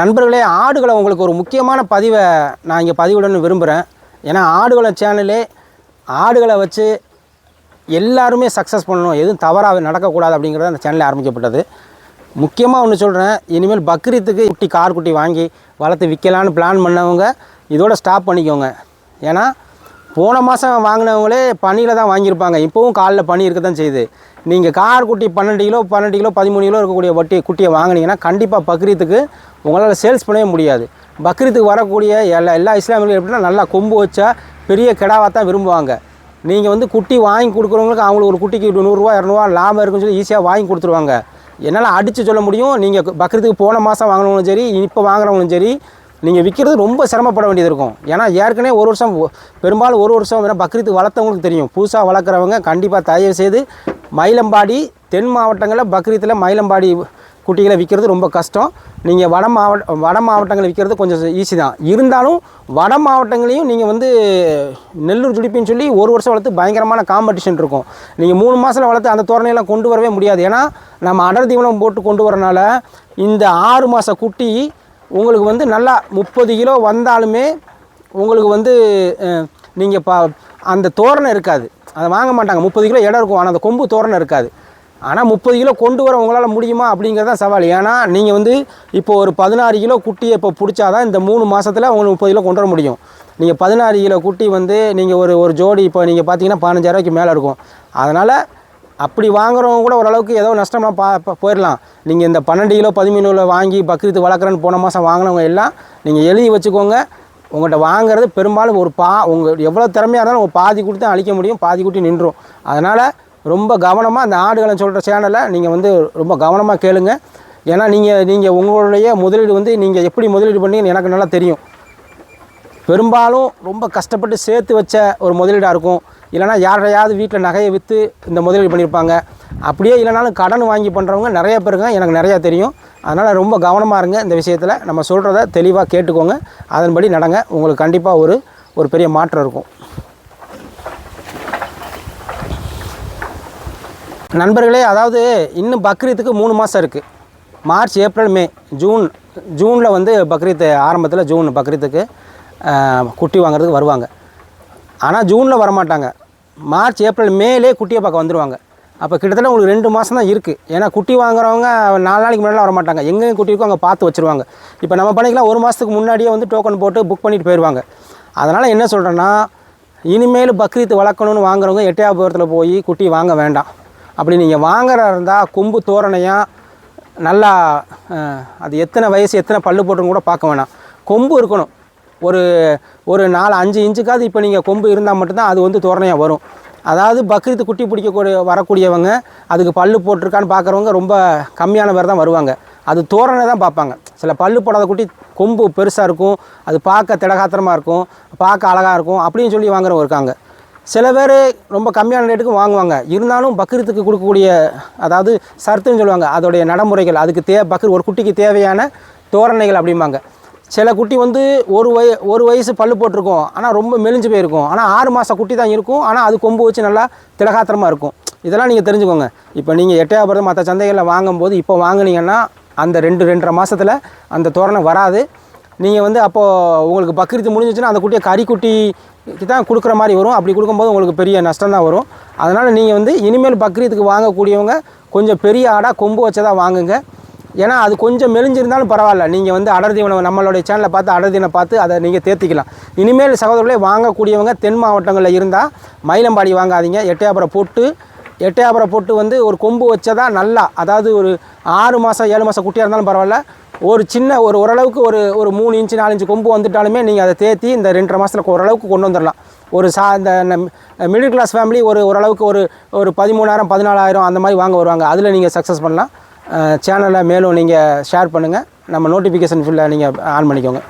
நண்பர்களே ஆடுகளை உங்களுக்கு ஒரு முக்கியமான பதிவை நான் இங்கே பதிவிடணும்னு விரும்புகிறேன். ஏன்னா ஆடுகளை சேனலே ஆடுகளை வச்சு எல்லாருமே சக்ஸஸ் பண்ணணும். எதுவும் தவறாக நடக்கக்கூடாது அப்படிங்கிறத அந்த சேனலில் ஆரம்பிக்கப்பட்டது. முக்கியமாக ஒன்று சொல்கிறேன் இனிமேல் பக்ரீத்துக்கு குட்டி கார் குட்டி வாங்கி வளர்த்து விற்கலான்னு பிளான் பண்ணவங்க இதோட ஸ்டாப் பண்ணிக்கோங்க. ஏன்னா போன மாதம் வாங்கினவங்களே பனியில் தான் வாங்கியிருப்பாங்க. இப்போவும் காலில் பனி இருக்க தான் செய்யுது. நீங்கள் கார் குட்டி பன்னெண்டு கிலோ பன்னெண்டு கிலோ பதிமூணு கிலோ இருக்கக்கூடிய வட்டி குட்டியை வாங்கினீங்கன்னா கண்டிப்பாக பக்ரீத்துக்கு உங்களால் சேல்ஸ் பண்ணவே முடியாது. பக்ரீத்துக்கு வரக்கூடிய எல்லா எல்லா இஸ்லாமியர்களும் எப்படின்னா நல்லா கொம்பு வச்சா பெரிய கிடாவாக தான் விரும்புவாங்க. நீங்கள் வந்து குட்டி வாங்கி கொடுக்குறவங்களுக்கு அவங்களுக்கு ஒரு குட்டிக்கு நூறுரூவா இரநூறுவா லாபம் இருக்குன்னு சொல்லி ஈஸியாக வாங்கி கொடுத்துருவாங்க. என்னால் அடித்து சொல்ல முடியும். நீங்கள் பக்ரீத்துக்கு போன மாதம் வாங்கினவங்களும் சரி இப்போ வாங்குறவங்களும் சரி நீங்கள் விற்கிறது ரொம்ப சிரமப்பட வேண்டியது இருக்கும். ஏன்னா ஏற்கனவே ஒரு வருஷம் பெரும்பாலும் ஒரு வருஷம் வேணால் பக்ரீத்துக்கு வளர்த்தவங்களுக்கு தெரியும். புதுசாக வளர்க்குறவங்க கண்டிப்பாக தயவு செய்து மயிலம்பாடி தென் மாவட்டங்களில் பக்ரீத்தில் மயிலம்பாடி குட்டிகளை விற்கிறது ரொம்ப கஷ்டம். நீங்கள் வட மாவட்ட வட மாவட்டங்களில் விற்கிறது கொஞ்சம் ஈஸி தான். இருந்தாலும் வட மாவட்டங்களையும் நீங்கள் வந்து நெல்லூர் துடிப்பின்னு சொல்லி ஒரு வருஷம் வளர்த்து பயங்கரமான காம்படிஷன் இருக்கும். நீங்கள் மூணு மாதத்தில் வளர்த்து அந்த தோரணையெல்லாம் கொண்டு வரவே முடியாது. ஏன்னா நம்ம அடர் தீவனம் போட்டு கொண்டு வரனால இந்த ஆறு மாத குட்டி உங்களுக்கு வந்து நல்லா முப்பது கிலோ வந்தாலுமே உங்களுக்கு வந்து நீங்கள் பா அந்த தோரணை இருக்காது. அதை வாங்க மாட்டாங்க. முப்பது கிலோ இடம் இருக்கும். ஆனால் அந்த கொம்பு தோரணை இருக்காது. ஆனால் முப்பது கிலோ கொண்டு வர உங்களால் முடியுமா அப்படிங்கிறது தான் சவால். ஏன்னா நீங்கள் வந்து இப்போ ஒரு பதினாறு கிலோ குட்டியை இப்போ பிடிச்சாதான் இந்த மூணு மாதத்தில் உங்களுக்கு முப்பது கிலோ கொண்டு வர முடியும். நீங்கள் பதினாறு கிலோ குட்டி வந்து நீங்கள் ஒரு ஒரு ஜோடி இப்போ நீங்கள் பார்த்தீங்கன்னா பதினஞ்சாயிரூவாய்க்கு மேலே இருக்கும். அதனால் அப்படி வாங்குறவங்க கூட ஓரளவுக்கு ஏதோ நஷ்டமாக பா போயிடலாம் நீங்கள் இந்த பன்னெண்டு கிலோ பதிமூணு கிலோ வாங்கி பக்ரீத்து வளர்க்குறேன்னு போன மாதம் வாங்கினவங்க எல்லாம் நீங்கள் எழுதி வச்சுக்கோங்க. உங்கள்கிட்ட வாங்குறது பெரும்பாலும் ஒரு பா உங்கள் எவ்வளோ திறமையாக இருந்தாலும் உங்கள் பாதி கொடுத்து தான் அழிக்க முடியும் பாதி கூட்டி நின்றும் அதனால் ரொம்ப கவனமாக அந்த ஆடுகளை சொல்கிற சேனலை நீங்கள் வந்து ரொம்ப கவனமாக கேளுங்க. ஏன்னா நீங்கள் நீங்கள் உங்களுடைய முதலீடு வந்து நீங்கள் எப்படி முதலீடு பண்ணீங்கன்னு எனக்கு நல்லா தெரியும். பெரும்பாலும் ரொம்ப கஷ்டப்பட்டு சேர்த்து வச்ச ஒரு முதலீடாக இருக்கும். இல்லைனா யாரையாவது வீட்டில் நகையை விற்று இந்த முதலீடு பண்ணியிருப்பாங்க. அப்படியே இல்லைனாலும் கடன் வாங்கி பண்ணுறவங்க நிறைய பேருங்க எனக்கு நிறையா தெரியும். அதனால் ரொம்ப கவனமாக இருங்க. இந்த விஷயத்தில் நம்ம சொல்கிறத தெளிவாக கேட்டுக்கோங்க. அதன்படி நடங்க. உங்களுக்கு கண்டிப்பாக ஒரு ஒரு பெரிய மாற்றம் இருக்கும். நண்பர்களே அதாவது இன்னும் பக்ரீத்துக்கு மூணு மாதம் இருக்குது மார்ச் ஏப்ரல் மே ஜூன் ஜூனில் வந்து பக்ரீத் ஆரம்பத்தில் ஜூன் பக்ரீத்துக்கு குட்டி வாங்குறதுக்கு வருவாங்க. ஆனால் ஜூனில் வரமாட்டாங்க. மார்ச் ஏப்ரல் மேலே குட்டியை பார்க்க வந்துடுவாங்க அப்போ கிட்டத்தட்ட உங்களுக்கு ரெண்டு மாதம் தான் இருக்குது ஏன்னா குட்டி வாங்குறவங்க நாலு நாளைக்கு முன்னாடி வர மாட்டாங்க எங்கெங்க குட்டி இருக்கோ அங்கே பார்த்து வச்சுருவாங்க. இப்போ நம்ம பண்ணிக்கலாம். ஒரு மாதத்துக்கு முன்னாடியே வந்து டோக்கன் போட்டு புக் பண்ணிட்டு போயிடுவாங்க அதனால் என்ன சொல்கிறேன்னா இனிமேல் பக்ரீத் வளர்க்கணும்னு வாங்குறவங்க எட்டையாபுரத்தில் போய் குட்டி வாங்க வேண்டாம். அப்படி நீங்கள் வாங்குறா இருந்தால் கொம்பு தோரணையாக நல்லா அது எத்தனை வயசு எத்தனை பல்லு போட்டுன்னு கூட பார்க்க வேணாம். கொம்பு இருக்கணும். ஒரு ஒரு நாலு அஞ்சு இன்ச்சுக்காவது இப்போ நீங்கள் கொம்பு இருந்தால் மட்டும்தான் அது வந்து தோரணையாக வரும். அதாவது பக்ரீத்து குட்டி பிடிக்கக்கூடிய வரக்கூடியவங்க அதுக்கு பல்லு போட்டிருக்கான்னு பார்க்குறவங்க ரொம்ப கம்மியான பேர் தான் வருவாங்க. அது தோரணை தான் பார்ப்பாங்க சில பல்லு போடாத குட்டி கொம்பு பெருசாக இருக்கும் அது பார்க்க திடகாத்திரமாக இருக்கும் பார்க்க அழகாக இருக்கும் அப்படின்னு சொல்லி வாங்குறவங்க இருக்காங்க. சில பேர் ரொம்ப கம்மியான ரேட்டுக்கு வாங்குவாங்க. இருந்தாலும் பக்ரீத்துக்கு கொடுக்கக்கூடிய அதாவது சர்த்துன்னு சொல்லுவாங்க அதோடைய நடைமுறைகள் அதுக்கு தே பக்ரீ ஒரு குட்டிக்கு தேவையான தோரணைகள் அப்படிம்பாங்க. சில குட்டி வந்து ஒரு வய ஒரு வயசு பல்லு போட்டிருக்கும். ஆனால் ரொம்ப மெலிஞ்சு போயிருக்கும். ஆனால் ஆறு மாத குட்டி தான் இருக்கும். ஆனால் அது கொம்பு வச்சு நல்லா திலகாத்திரமாக இருக்கும். இதெல்லாம் நீங்கள் தெரிஞ்சுக்கோங்க. இப்போ நீங்கள் எட்டையாபுரம் மற்ற சந்தைகளில் வாங்கும்போது இப்போ வாங்குனீங்கன்னா அந்த ரெண்டு ரெண்டரை மாதத்தில் அந்த தோரணை வராது. நீங்கள் வந்து அப்போது உங்களுக்கு பக்ரீத்து முடிஞ்சிச்சுன்னா அந்த குட்டியை கறி தான் கொடுக்குற மாதிரி வரும். அப்படி கொடுக்கும்போது உங்களுக்கு பெரிய நஷ்டம் தான் வரும். அதனால் நீங்கள் வந்து இனிமேல் பக்ரீத்துக்கு வாங்கக்கூடியவங்க கொஞ்சம் பெரிய ஆடாக கொம்பு வச்சதாக வாங்குங்க. ஏன்னா அது கொஞ்சம் மெலிஞ்சிருந்தாலும் பரவாயில்ல. நீங்கள் வந்து அடர் உணவு நம்மளுடைய சேனலை பார்த்து அடர் பார்த்து அதை நீங்கள் தேர்த்திக்கலாம் இனிமேல் சகோதரர்களே வாங்கக்கூடியவங்க தென் மாவட்டங்களில் இருந்தால் மயிலம்பாடி வாங்காதீங்க. எட்டையாபுரம் போட்டு எட்டையாபுரம் போட்டு வந்து ஒரு கொம்பு வச்சதா நல்லா. அதாவது ஒரு ஆறு மாதம் ஏழு மாதம் குட்டியாக இருந்தாலும் பரவாயில்ல. ஒரு சின்ன ஒரு ஓரளவுக்கு ஒரு ஒரு மூணு இன்ச்சு நாலு இன்ச்சு கொம்பு வந்துட்டாலுமே நீங்கள் அதை தேத்தி இந்த ரெண்டரை மாதத்தில் ஓரளவுக்கு கொண்டு வந்துடலாம். ஒரு சா இந்த மிடில் கிளாஸ் ஃபேமிலி ஒரு ஓரளவுக்கு ஒரு ஒரு பதிமூணாயிரம் பதினாலாயிரம் அந்த மாதிரி வாங்க வருவாங்க. அதில் நீங்கள் சக்ஸஸ் பண்ணலாம். சேனலை மேலும் நீங்கள் ஷேர் பண்ணுங்கள் நம்ம நோட்டிஃபிகேஷன் ஃபுல்லாக நீங்கள் ஆன் பண்ணிக்கோங்க.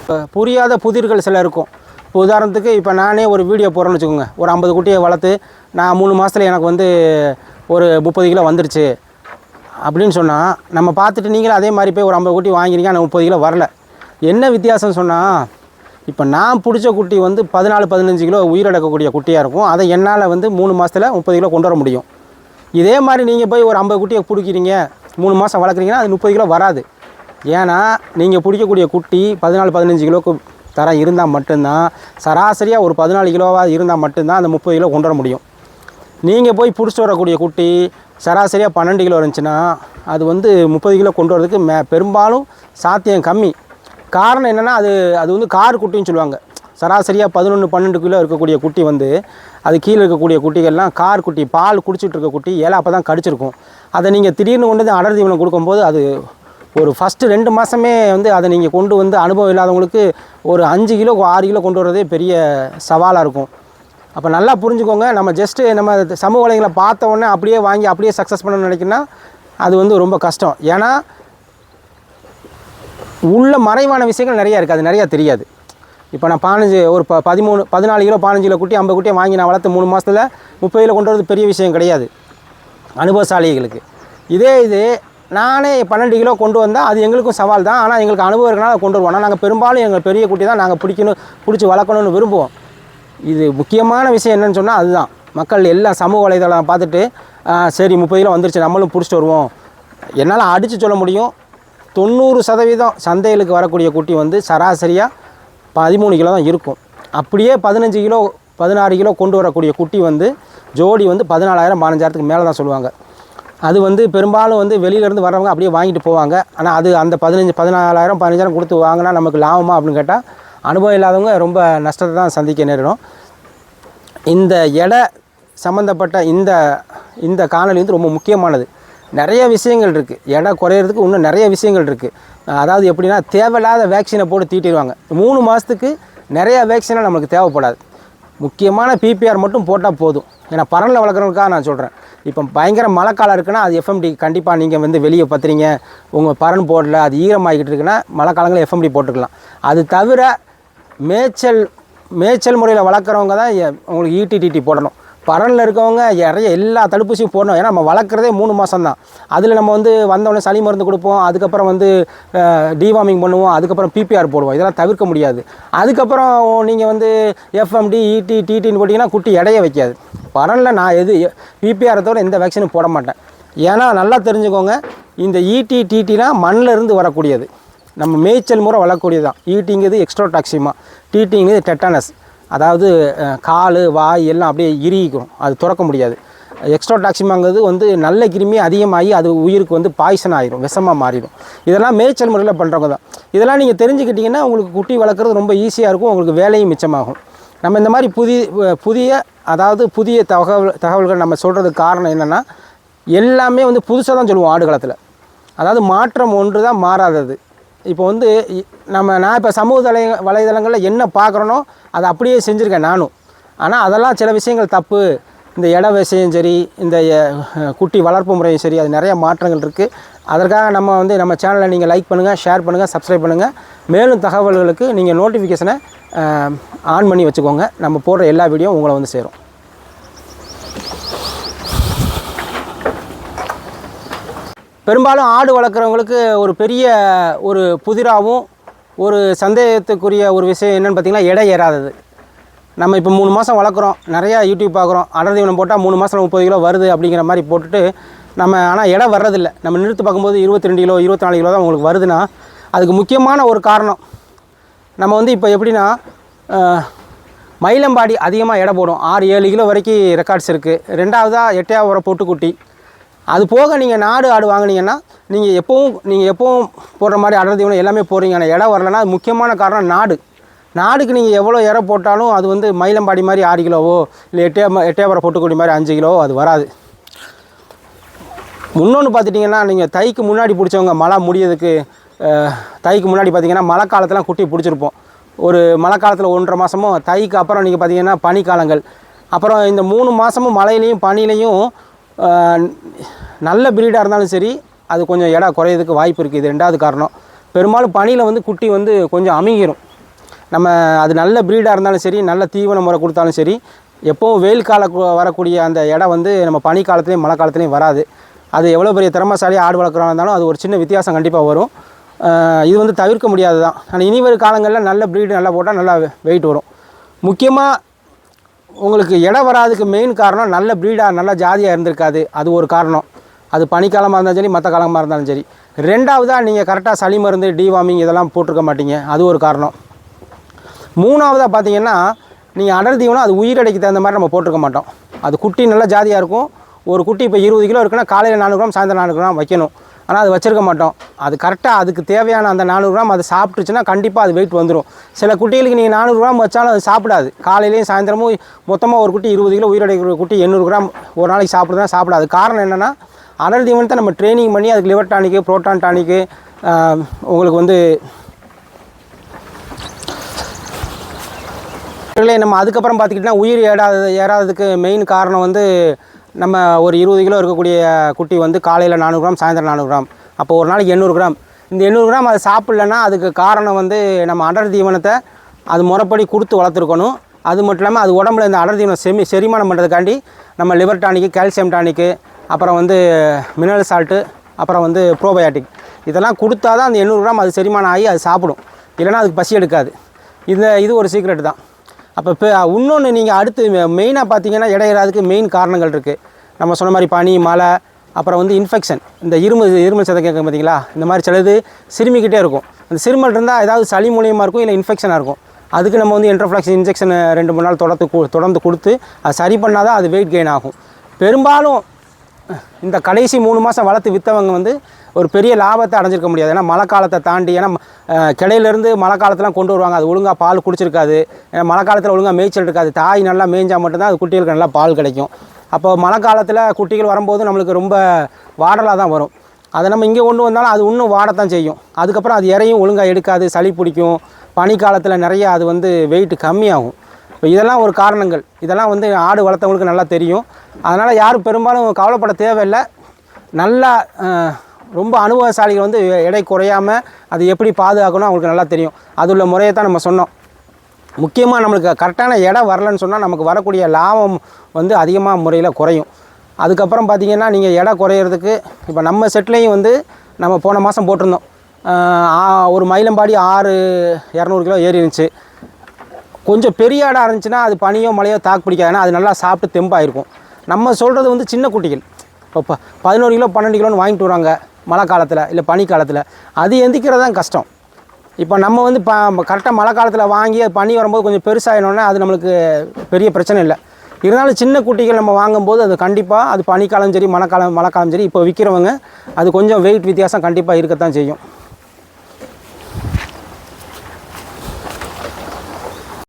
இப்போ புரியாத புதிர்கள் சில இருக்கும். இப்போ உதாரணத்துக்கு இப்போ நானே ஒரு வீடியோ போடுறேன்னு வச்சுக்கோங்க. ஒரு ஐம்பது குட்டியை வளர்த்து நான் மூணு மாதத்தில் எனக்கு வந்து ஒரு முப்பது கிலோ வந்துருச்சு. அப்படின்னு சொன்னால் நம்ம பார்த்துட்டு நீங்களும் அதே மாதிரி போய் ஒரு ஐம்பது குட்டி வாங்கினீங்க ஆனால் முப்பது கிலோ வரல. என்ன வித்தியாசம் சொன்னால் இப்போ நான் பிடிச்ச குட்டி வந்து பதினாலு பதினஞ்சு கிலோ உயிரிழக்கக்கூடிய குட்டியாக இருக்கும். அதை என்னால் வந்து மூணு மாதத்தில் முப்பது கிலோ கொண்டு வர முடியும். இதே மாதிரி நீங்கள் போய் ஒரு ஐம்பது குட்டியை பிடிக்கிறீங்க மூணு மாதம் வளர்க்குறீங்கன்னா அது முப்பது கிலோ வராது. ஏன்னா நீங்கள் பிடிக்கக்கூடிய குட்டி பதினாலு பதினஞ்சு கிலோக்கு தரம் இருந்தால் மட்டும்தான் சராசரியாக ஒரு பதினாலு கிலோவாக இருந்தால் மட்டும்தான் அந்த முப்பது கிலோ கொண்டு வர முடியும். நீங்கள் போய் பிடிச்சிட்டு வரக்கூடிய குட்டி சராசரியாக பன்னெண்டு கிலோ இருந்துச்சுன்னா அது வந்து முப்பது கிலோ கொண்டு வரதுக்கு மே பெரும்பாலும் சாத்தியம் கம்மி. காரணம் என்னென்னா அது அது வந்து கார் குட்டின்னு சொல்லுவாங்க. சராசரியாக பதினொன்று பன்னெண்டு கிலோ இருக்கக்கூடிய குட்டி வந்து அது கீழே இருக்கக்கூடிய குட்டிகள்லாம் கார் குட்டி பால் குடிச்சிட்டு இருக்க குட்டி ஏழை அப்போ தான் கடிச்சிருக்கும். அதை நீங்கள் திடீர்னு கொண்டு வந்து அடர் தீவனம் கொடுக்கும்போது அது ஒரு ஃபஸ்ட்டு ரெண்டு மாதமே வந்து அதை நீங்கள் கொண்டு வந்து அனுபவம் இல்லாதவங்களுக்கு ஒரு அஞ்சு கிலோ ஆறு கிலோ கொண்டு வரதே பெரிய சவாலாக இருக்கும். அப்போ நல்லா புரிஞ்சுக்கோங்க நம்ம ஜஸ்ட்டு நம்ம சமூக வலைங்களை பார்த்த உடனே அப்படியே வாங்கி அப்படியே சக்ஸஸ் பண்ணணும்னு நினைக்கினா அது வந்து ரொம்ப கஷ்டம். ஏன்னா உள்ள மறைவான விஷயங்கள் நிறையா இருக்குது அது நிறையா தெரியாது. இப்போ நான் பதினஞ்சு ஒரு ப பதிமூணு பதினாலு கிலோ பதினஞ்சு கிலோ குட்டி ஐம்பது குட்டியை வாங்கி நான் வளர்த்து மூணு மாதத்தில் முப்பது கிலோ கொண்டு வரது பெரிய விஷயம் கிடையாது. அனுபவசாலிகளுக்கு. இதே இது நானே பன்னெண்டு கிலோ கொண்டு வந்தால் அது எங்களுக்கும் சவால் தான். ஆனால் எங்களுக்கு அனுபவம் இருக்கனால கொண்டு வருவோம் ஆனால் நாங்கள் பெரும்பாலும் எங்கள் பெரிய குட்டி தான் நாங்கள் பிடிக்கணும் பிடிச்சி வளர்க்கணும்னு விரும்புவோம். இது முக்கியமான விஷயம் என்னன்னு சொன்னால் அதுதான். மக்கள் எல்லாம் சமூக வலைதளம் பார்த்துட்டு சரி முப்பது கிலோ வந்துருச்சு. நம்மளும் பிடிச்சிட்டு வருவோம். என்னால் அடித்து சொல்ல முடியும். தொண்ணூறு சதவீதம் சந்தைகளுக்கு வரக்கூடிய குட்டி வந்து சராசரியாக பதிமூணு கிலோ தான் இருக்கும். அப்படியே பதினஞ்சு கிலோ பதினாறு கிலோ கொண்டு வரக்கூடிய குட்டி வந்து ஜோடி வந்து பதினாலாயிரம் பதினஞ்சாயிரத்துக்கு மேலே தான் சொல்லுவாங்க. அது வந்து பெரும்பாலும் வந்து வெளியிலேருந்து வரவங்க அப்படியே வாங்கிட்டு போவாங்க. ஆனால் அது அந்த பதினஞ்சு பதினாலாயிரம் பதினஞ்சாயிரம் கொடுத்து வாங்கினா நமக்கு லாபமா அப்படின்னு கேட்டால் அனுபவம் இல்லாதவங்க ரொம்ப நஷ்டத்தை தான் சந்திக்க நேரிடும். இந்த எடை சம்மந்தப்பட்ட இந்த இந்த காணொலி வந்து ரொம்ப முக்கியமானது. நிறைய விஷயங்கள் இருக்குது எடை குறையிறதுக்கு இன்னும் நிறைய விஷயங்கள் இருக்குது அதாவது எப்படின்னா தேவையில்லாத வேக்சினை போட்டு தீட்டிடுவாங்க. மூணு மாதத்துக்கு நிறைய வேக்சினை நம்மளுக்கு தேவைப்படாது. முக்கியமான பிபிஆர் மட்டும் போட்டால் போதும். ஏன்னா பரனில் வளர்க்குறவங்களுக்காக நான் சொல்கிறேன் இப்போ பயங்கர மழைக்காலம் இருக்குன்னா அது எஃப்எம்டி கண்டிப்பாக நீங்கள் வந்து வெளியே பத்துறீங்க. உங்கள் பரன் போடல அது ஈரமாகிக்கிட்டு இருக்குன்னா மழைக்காலங்களில் எஃப்எம்டி போட்டுக்கலாம். அது தவிர மேய்ச்சல் மேய்ச்சல் முறையில் வளர்க்குறவங்க தான் உங்களுக்கு ஈடிடிடி போடணும். பரனில் இருக்கவங்க நிறைய எல்லா தடுப்பூசியும் போடணும். ஏன்னா நம்ம வளர்க்குறதே மூணு மாதம் தான் அதில் நம்ம வந்து வந்தவொடனே சளி மருந்து கொடுப்போம். அதுக்கப்புறம் வந்து டிவார்மிங் பண்ணுவோம். அதுக்கப்புறம் பிபிஆர் போடுவோம். இதெல்லாம் தவிர்க்க முடியாது. அதுக்கப்புறம் நீங்கள் வந்து எஃப்எம்டி இடி டிடின்னு போட்டிங்கன்னா குட்டி எடைய வைக்காது. பரனில் நான் எது பிபிஆரை தவிர எந்த வேக்சினும் போட மாட்டேன். ஏன்னா நல்லா தெரிஞ்சுக்கோங்க இந்த இடி டிடினா மண்ணில் இருந்து வரக்கூடியது. நம்ம மேய்ச்சல் முறை வளரக்கூடியது தான் ஈட்டிங்கிறது எக்ஸ்ட்ரோடாக்சிமா டீட்டிங்கிறது டெட்டானஸ் அதாவது கால் வாய் எல்லாம் அப்படியே இறுகிக்கும் அது திறக்க முடியாது. எக்ஸ்ட்ரா டாக்ஸிமாங்கிறது வந்து நல்ல கிருமி அதிகமாகி அது உயிருக்கு வந்து பாய்சன் ஆகிடும் விஷமாக மாறிடும். இதெல்லாம் மேய்ச்சல் முறையில் பண்ணுறவங்க தான். இதெல்லாம் நீங்கள் தெரிஞ்சுக்கிட்டிங்கன்னா உங்களுக்கு குட்டி வளர்க்குறது ரொம்ப ஈஸியாக இருக்கும் உங்களுக்கு வேலையும் மிச்சமாகும். நம்ம இந்த மாதிரி புதிய புதிய அதாவது புதிய தகவல் தகவல்கள் நம்ம சொல்கிறதுக்கு காரணம் என்னென்னா எல்லாமே வந்து புதுசாக தான் சொல்லுவோம் ஆடு காலத்தில். அதாவது மாற்றம் ஒன்று தான் மாறாதது. இப்போ வந்து நம்ம நான் இப்போ சமூக தலை வலைதளங்களில் என்ன பார்க்குறனோ அதை அப்படியே செஞ்சுருக்கேன் நானும். ஆனால் அதெல்லாம் சில விஷயங்கள் தப்பு. இந்த இட விஷயம் சரி இந்த குட்டி வளர்ப்பு முறையும் சரி அது நிறைய மாற்றங்கள் இருக்குது அதற்காக நம்ம வந்து நம்ம சேனலை நீங்கள் லைக் பண்ணுங்கள் ஷேர் பண்ணுங்கள் சப்ஸ்கிரைப் பண்ணுங்கள் மேலும் தகவல்களுக்கு நீங்கள் நோட்டிஃபிகேஷனை ஆன் பண்ணி வச்சுக்கோங்க. நம்ம போடுற எல்லா வீடியோ உங்களை வந்து சேரும். பெரும்பாலும் ஆடு வளர்க்குறவங்களுக்கு ஒரு பெரிய ஒரு புதிராகவும் ஒரு சந்தேகத்துக்குரிய ஒரு விஷயம் என்னென்னு பார்த்தீங்கன்னா எடை ஏறாதது. நம்ம இப்போ மூணு மாதம் வளர்க்குறோம் நிறையா யூடியூப் பார்க்குறோம் அடர் தீவனம் போட்டால் மூணு மாதம் முப்பது கிலோ வருது அப்படிங்கிற மாதிரி போட்டுட்டு நம்ம ஆனால் எடை வர்றதில்லை. நம்ம நிறுத்து பார்க்கும்போது இருபத்தி ரெண்டு கிலோ இருபத்தி நாலு கிலோ தான் உங்களுக்கு வருதுன்னா அதுக்கு முக்கியமான ஒரு காரணம் நம்ம வந்து இப்போ எப்படின்னா மயிலம்பாடி அதிகமாக எடை போடும். ஆறு ஏழு கிலோ வரைக்கும் ரெக்கார்ட்ஸ் இருக்குது ரெண்டாவதாக எட்டையாவது உரம் பொட்டுக்குட்டி. அது போக நீங்கள் நாடு ஆடு வாங்கினீங்கன்னா நீங்கள் எப்போவும் நீங்கள் எப்போவும் போடுற மாதிரி அடர் தீவனம் எல்லாமே போடுறீங்க. ஆனால் இடம் வரலன்னா அது முக்கியமான காரணம் நாடு. நாடுக்கு நீங்கள் எவ்வளோ இடம் போட்டாலும் அது வந்து மயிலம்பாடி மாதிரி ஆறு கிலோவோ இல்லை எட்டே எட்டேபுரம் பொட்டுக்குடி மாதிரி அஞ்சு கிலோவோ அது வராது. இன்னொன்று பார்த்துட்டிங்கன்னா நீங்கள் தைக்கு முன்னாடி பிடிச்சவங்க மழை முடியதுக்கு தைக்கு முன்னாடி பார்த்தீங்கன்னா மழை காலத்தெலாம் குட்டி பிடிச்சிருப்போம். ஒரு மழை காலத்தில் ஒன்றரை மாதமும் தைக்கு அப்புறம் நீங்கள் பார்த்தீங்கன்னா பனிக்காலங்கள். அப்புறம் இந்த மூணு மாதமும் மழையிலையும் பனிலையும் நல்ல பிரீடாக இருந்தாலும் சரி அது கொஞ்சம் எடை குறையிறதுக்கு வாய்ப்பு இருக்குது இது ரெண்டாவது காரணம். பெரும்பாலும் பனியில் வந்து குட்டி வந்து கொஞ்சம் அமுங்கிரும். நம்ம அது நல்ல ப்ரீடாக இருந்தாலும் சரி நல்ல தீவன முறை கொடுத்தாலும் சரி எப்போவும் வெயில் கால வரக்கூடிய அந்த இடம் வந்து நம்ம பனி காலத்துலேயும் மழை காலத்துலேயும் வராது. அது எவ்வளோ பெரிய திறமசாலி ஆடு வளர்க்குறவங்க இருந்தாலும் அது ஒரு சின்ன வித்தியாசம் கண்டிப்பாக வரும். இது வந்து தவிர்க்க முடியாது தான் ஆனால் இனி வரும் காலங்களில் நல்ல ப்ரீடு நல்லா போட்டால் நல்லா வெயிட் வரும். முக்கியமாக உங்களுக்கு இடம் வராதுக்கு மெயின் காரணம் நல்ல ப்ரீடாக நல்ல ஜாதியாக இருந்திருக்காது. அது ஒரு காரணம். அது பனிக்காலமாக இருந்தாலும் சரி மற்ற காலமாக இருந்தாலும் சரி. ரெண்டாவதாக நீங்கள் கரெக்டாக சளி மருந்து டிவார்மிங் இதெல்லாம் போட்டிருக்க மாட்டீங்க. அது ஒரு காரணம். மூணாவதாக பார்த்தீங்கன்னா நீங்கள் அடர் தீவனம் அது உயிரடைக்கு தகுந்த மாதிரி நம்ம போட்டிருக்க மாட்டோம். அது குட்டி நல்ல ஜாதியாக இருக்கும். ஒரு குட்டி இப்போ இருபது கிலோ இருக்குன்னா காலையில் நானூறு கிராம் சாயந்தரம் நானூறு கிராம் வைக்கணும். ஆனால் அது வச்சுருக்க மாட்டோம். அது கரெக்டாக அதுக்கு தேவையான அந்த நானூறு கிராம் அது சாப்பிட்டுச்சுன்னா கண்டிப்பாக அது வெயிட் வந்துடும் சில குட்டிகளுக்கு நீங்கள் நானூறு கிராம் வச்சாலும் அது சாப்பிடாது. காலையிலையும் சாயந்தரமும் மொத்தமாக ஒரு குட்டி இருபது கிலோ உயிரடைக்கிற குட்டி எண்ணூறு கிராம் ஒரு நாளைக்கு சாப்பிடுதான் சாப்பிடாது. காரணம் என்னென்னா அடல் தீவனத்தை நம்ம ட்ரைனிங் பண்ணி அதுக்கு லிவர் டானிக்கு ப்ரோட்டான் டானிக்கு உங்களுக்கு வந்து இல்லை நம்ம அதுக்கப்புறம் பார்த்துக்கிட்டிங்கன்னா உயிர் ஏடாத ஏறாததுக்கு மெயின் காரணம் வந்து நம்ம ஒரு இருபது கிலோ இருக்கக்கூடிய குட்டி வந்து காலையில் நானூறு கிராம் சாயந்தரம் நானூறு கிராம். அப்போ ஒரு நாளைக்கு எண்ணூறு கிராம். இந்த எண்ணூறு கிராம் அதை சாப்பிட்லன்னா அதுக்கு காரணம் வந்து நம்ம அடர் தீவனத்தை அது முறைப்படி கொடுத்து வளர்த்துருக்கணும். அது மட்டும் இல்லாமல் அது உடம்புல இந்த அடர் தீவனம் செமி செரிமானம் பண்ணுறதுக்காண்டி நம்ம லிவர் டானிக்கு கால்சியம் டானிக்கு அப்புறம் வந்து மினரல் சால்ட்டு அப்புறம் வந்து ப்ரோபயாட்டிக் இதெல்லாம் கொடுத்தா தான் அந்த எண்ணூறு கிராம் அது செரிமானம் ஆகி அது சாப்பிடும். இல்லைன்னா அதுக்கு பசி எடுக்காது. இந்த இது ஒரு சீக்ரெட் தான். அப்போ இப்போ இன்னொன்று நீங்கள் அடுத்து மெயினாக பார்த்தீங்கன்னா இடையிறாதுக்கு மெயின் காரணங்கள் இருக்குது நம்ம சொன்ன மாதிரி பனி மழை அப்புறம் வந்து இன்ஃபெக்ஷன் இந்த இருமல் இருமல் சதம் கேட்க பார்த்தீங்களா இந்த மாதிரி சிலது சிறுமிக்கிட்டே இருக்கும். அந்த சிறுமல் இருந்தால் ஏதாவது சளி மூலியமாக இருக்கும் இல்லை இன்ஃபெக்ஷனாக இருக்கும். அதுக்கு நம்ம வந்து என்ட்ரோஃப்ளாக்ஸ் இன்ஜெக்ஷன் ரெண்டு மூணு நாள் தொடர்ந்து தொடர்ந்து கொடுத்து அது சரி பண்ணால் தான் அது வெயிட் கெயின் ஆகும். பெரும்பாலும் இந்த கடைசி மூணு மாதம் வளர்த்து விற்றவங்க வந்து ஒரு பெரிய லாபத்தை அடைஞ்சிருக்க முடியாது. ஏன்னா மழை காலத்தை தாண்டி ஏன்னா கிடையிலேருந்து கிளையிலேருந்து மழை காலத்தெலாம் கொண்டு வருவாங்க. அது ஒழுங்காக பால் குடிச்சிருக்காது. ஏன்னா மழை காலத்தில் ஒழுங்காக மேய்ச்சல் இருக்காது. தாய் நல்லா மேய்ஞ்சால் மட்டும்தான் அது குட்டிகளுக்கு நல்லா பால் கிடைக்கும். அப்போ மழை காலத்தில் குட்டிகள் வரும்போது நம்மளுக்கு ரொம்ப வாடலாக தான் வரும். அதை நம்ம இங்கே கொண்டு வந்தாலும் அது இன்னும் வாடத்தான் செய்யும். அதுக்கப்புறம் அது இறையும் ஒழுங்காக எடுக்காது சளி பிடிக்கும். பனிக்காலத்தில் நிறையா அது வந்து வெயிட் கம்மியாகும். இப்போ இதெல்லாம் ஒரு காரணங்கள். இதெல்லாம் வந்து ஆடு வளர்த்தவங்களுக்கு நல்லா தெரியும். அதனால் யாரும் பெரும்பாலும் கவலைப்பட தேவையில்லை. நல்லா ரொம்ப அனுபவசாலிகள் வந்து எடை குறையாமல் அது எப்படி பாதுகாக்கணும் அவங்களுக்கு நல்லா தெரியும். அது உள்ள முறையை தான் நம்ம சொன்னோம். முக்கியமாக நம்மளுக்கு கரெக்டான இடம் வரலன்னு சொன்னால் நமக்கு வரக்கூடிய லாபம் வந்து அதிகமாக முறையில் குறையும். அதுக்கப்புறம் பார்த்தீங்கன்னா நீங்கள் எடை குறையிறதுக்கு இப்போ நம்ம செட்லேயும் வந்து நம்ம போன மாதம் போட்டிருந்தோம். ஆ- ஒரு மயிலம்பாடி ஆறு இரநூறு கிலோ ஏறி இருந்துச்சு கொஞ்சம் பெரிய ஆடாக இருந்துச்சுன்னா அது பனியோ மழையோ தாக்கு பிடிக்காதுன்னா அது நல்லா சாப்பிட்டு தெம்பாயிருக்கும். நம்ம சொல்கிறது வந்து சின்ன குட்டிகள். இப்போ ப பதினோரு கிலோ பன்னெண்டு கிலோன்னு வாங்கிட்டு வராங்க மழை காலத்தில் இல்லை பனி காலத்தில். அது எந்திக்கிறது தான் கஷ்டம். இப்போ நம்ம வந்து ப கரெக்டாக மழை காலத்தில் வாங்கி அது பனி வரும்போது கொஞ்சம் பெருசாகினோன்னா அது நம்மளுக்கு பெரிய பிரச்சனை இல்லை. இருந்தாலும் சின்ன குட்டிகள் நம்ம வாங்கும்போது அது கண்டிப்பாக அது பனிக்காலம் சரி மழைக்காலம் மழைக்காலம் சரி இப்போ விற்கிறவங்க அது கொஞ்சம் வெயிட் வித்தியாசம் கண்டிப்பாக இருக்கத்தான் செய்யும்.